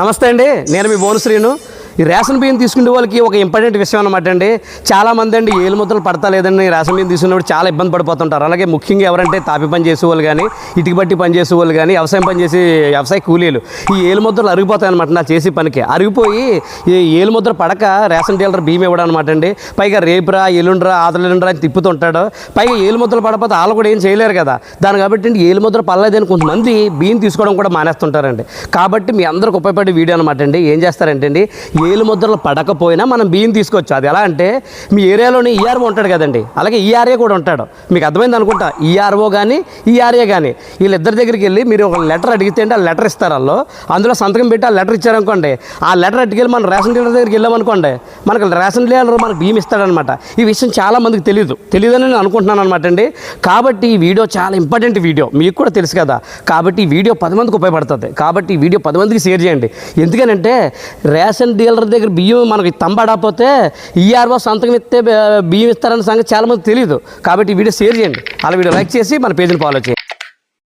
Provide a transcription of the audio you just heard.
నమస్తే అండి నేను మీ శ్రీను. ఈ రేషన్ బియ్యం తీసుకునే వాళ్ళకి ఒక ఇంపార్టెంట్ విషయం అనమాట అండి. చాలామంది అండి ఏలు ముద్రలు పడతా లేదండి రేషన్ బియ్యం తీసుకున్నప్పుడు చాలా ఇబ్బంది పడిపోతుంటారు. అలాగే ముఖ్యంగా ఎవరంటే తాపి పని చేసేవాళ్ళు కానీ ఇటుక బట్టి పని చేసేవాళ్ళు కానీ వ్యవసాయం పని చేసే వ్యవసాయ కూలీలు ఈ ఏలు ముద్రలు అరిగిపోతాయి అనమాట నా చేసే పనికి. అరిగిపోయి ఈ ఏలు ముద్ర పడక రేషన్ డీలర్ బియ్యం ఇవ్వడం అనమాట అండి. పైగా రేపురా ఎల్లుండ్రా ఆదలుండ్రా అని తిప్పుతుంటాడు పైగా ఏలు ముద్రలు పడకపోతే వాళ్ళు కూడా ఏం చేయలేరు కదా. దాని కాబట్టి అండి ఏలు ముద్ర పడలేదని కొంతమంది బియ్యం తీసుకోవడం కూడా మానేస్తుంటారండి. కాబట్టి మీ అందరికి ఉపయోగపడే వీడియో అనమాట అండి. ఏం చేస్తారంటే అండి వేలు ముద్రలు పడకపోయినా మనం బియ్యం తీసుకోవచ్చు. అది ఎలా అంటే మీ ఏరియాలోని ఈఆర్ఓ ఉంటాడు కదండి. అలాగే ఈఆర్ఏ కూడా ఉంటాడు. మీకు అర్థమైంది అనుకుంటా? ఈఆర్ఓ కానీ ఈఆర్ఏ కానీ వీళ్ళిద్దరి దగ్గరికి వెళ్ళి మీరు ఒక లెటర్ అడిగితే అంటే ఆ లెటర్ ఇస్తారు వాళ్ళు. అందులో సంతకం పెట్టి ఆ లెటర్ ఇచ్చారనుకోండి ఆ లెటర్ అట్టుకెళ్ళి మన రేషన్ డీలర్ దగ్గరికి వెళ్ళామనుకోండి మనకు రేషన్ డీలర్ మనకు బియ్యం ఇస్తాడనమాట. ఈ విషయం చాలా మందికి తెలియదు తెలియదని నేను అనుకుంటున్నాను అనమాట అండి. కాబట్టి ఈ వీడియో చాలా ఇంపార్టెంట్ వీడియో. మీకు కూడా తెలుసు కదా. కాబట్టి ఈ వీడియో పది మందికి ఉపయోగపడుతుంది. కాబట్టి ఈ వీడియో పది మందికి షేర్ చేయండి. ఎందుకనంటే రేషన్ డీలర్ దగ్గర బియ్యం మనకి తంబడకపోతే ఈఆర్ఓ సంతకం ఇస్తే బియ్యం ఇస్తారన్న సంగతి చాలామంది తెలియదు కాబట్టి ఈ వీడియో షేర్ చేయండి. అలా వీడియో లైక్ చేసి మన పేజీని ఫాలో చేయండి.